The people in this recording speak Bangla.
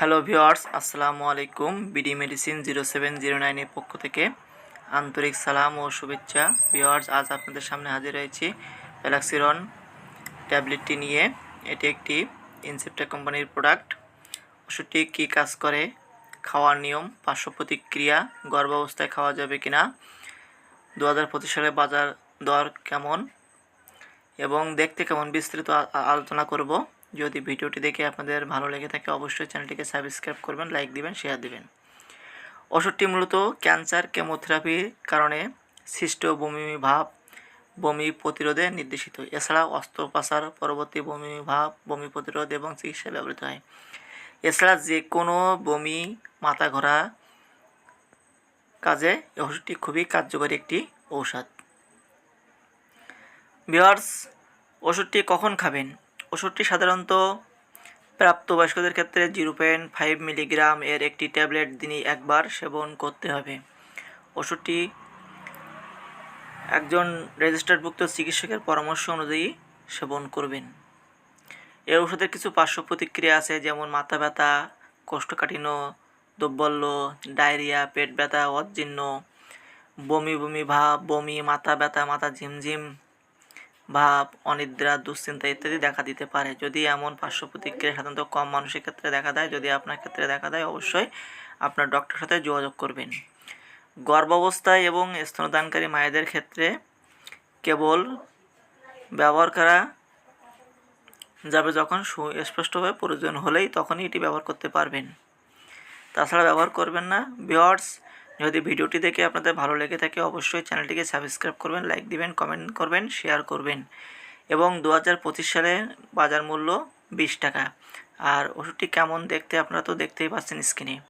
হ্যালো ভিওয়ার্স আসসালামু আলাইকুম। BD medicine zero seven zero নাইনের পক্ষ থেকে আন্তরিক সালাম ও শুভেচ্ছা। ভিওয়ার্স আজ আপনাদের সামনে হাজির হয়েছি প্যালাক্সিরন ট্যাবলেটটি নিয়ে। এটি একটি ইনসেপ্টা কোম্পানির প্রোডাক্ট। ওষুধটি কী কাজ করে? খাওয়ার নিয়ম, পার্শ্ব প্রতিক্রিয়া, গর্ভাবস্থায় খাওয়া যাবে কিনা? দু হাজার পঁচিশ সালে বাজার দর কেমন? এবং দেখতে কেমন? বিস্তৃত আলোচনা করব। যদি ভিডিওটি দেখে আপনাদের ভালো লেগে থাকে, অবশ্যই চ্যানেলটিকে সাবস্ক্রাইব করবেন, লাইক দিবেন, শেয়ার দিবেন। ওষুধটি মূলত ক্যান্সার কেমোথেরাপির কারণে সৃষ্ট বমি ভাব, বমি প্রতিরোধে নির্দেশিত। এছাড়া অস্ত্রোপচার পরবর্তী বমি ভাব, বমি প্রতিরোধ এবং চিকিৎসায় ব্যবহৃত হয়। এছাড়া যে কোনো বমি মাথা ঘোরা কাজে ওষুধটি খুবই কার্যকরী একটি ঔষধ। বিয়ার্স ওষুধটি কখন খাবেন? ওষুধটি সাধারণত প্রাপ্তবয়স্কদের ক্ষেত্রে জিরো পয়েন্ট ফাইভ মিলিগ্রাম এর একটি ট্যাবলেট দিনই একবার সেবন করতে হবে। ওষুধটি একজন রেজিস্টার্ডভুক্ত চিকিৎসকের পরামর্শ অনুযায়ী সেবন করবেন। এই ওষুধের কিছু পার্শ্ব প্রতিক্রিয়া আছে, যেমন মাথা ব্যথা, কোষ্ঠকাঠিন্য, দৌর্বল্য, ডায়রিয়া, পেট ব্যথা, অজীর্ণ, বমি বমি ভাব, বমি, মাথা ব্যথা, মাথা ঝিমঝিম ভাব অনিদ্রা, দুশ্চিন্তা ইত্যাদি দেখা দিতে পারে। যদি এমন পার্শ্ব প্রতিক্রিয়া সাধারণত কম মানুষের ক্ষেত্রে দেখা দেয়, যদি আপনার ক্ষেত্রে দেখা দেয়, অবশ্যই আপনার ডক্টরের সাথে যোগাযোগ করবেন। গর্ভাবস্থায় এবং স্তনদানকারী মায়েদের ক্ষেত্রে কেবল ব্যবহার করা যাবে যখন সুস্পষ্টভাবে প্রয়োজন হলেই তখনই এটি ব্যবহার করতে পারবেন। তাছাড়া ব্যবহার করবেন না। ভিওয়ার্স যদি ভিডিওটি দেখে আপনাদের ভালো লেগে থাকে, অবশ্যই চ্যানেলটিকে সাবস্ক্রাইব করবেন, লাইক দিবেন, কমেন্ট করবেন, শেয়ার করবেন। এবং দু হাজার পঁচিশ সালে বাজার মূল্য বিশ টাকা। আর ওষুধটি কেমন দেখতে আপনারা তো দেখতেই পাচ্ছেন স্ক্রিনে।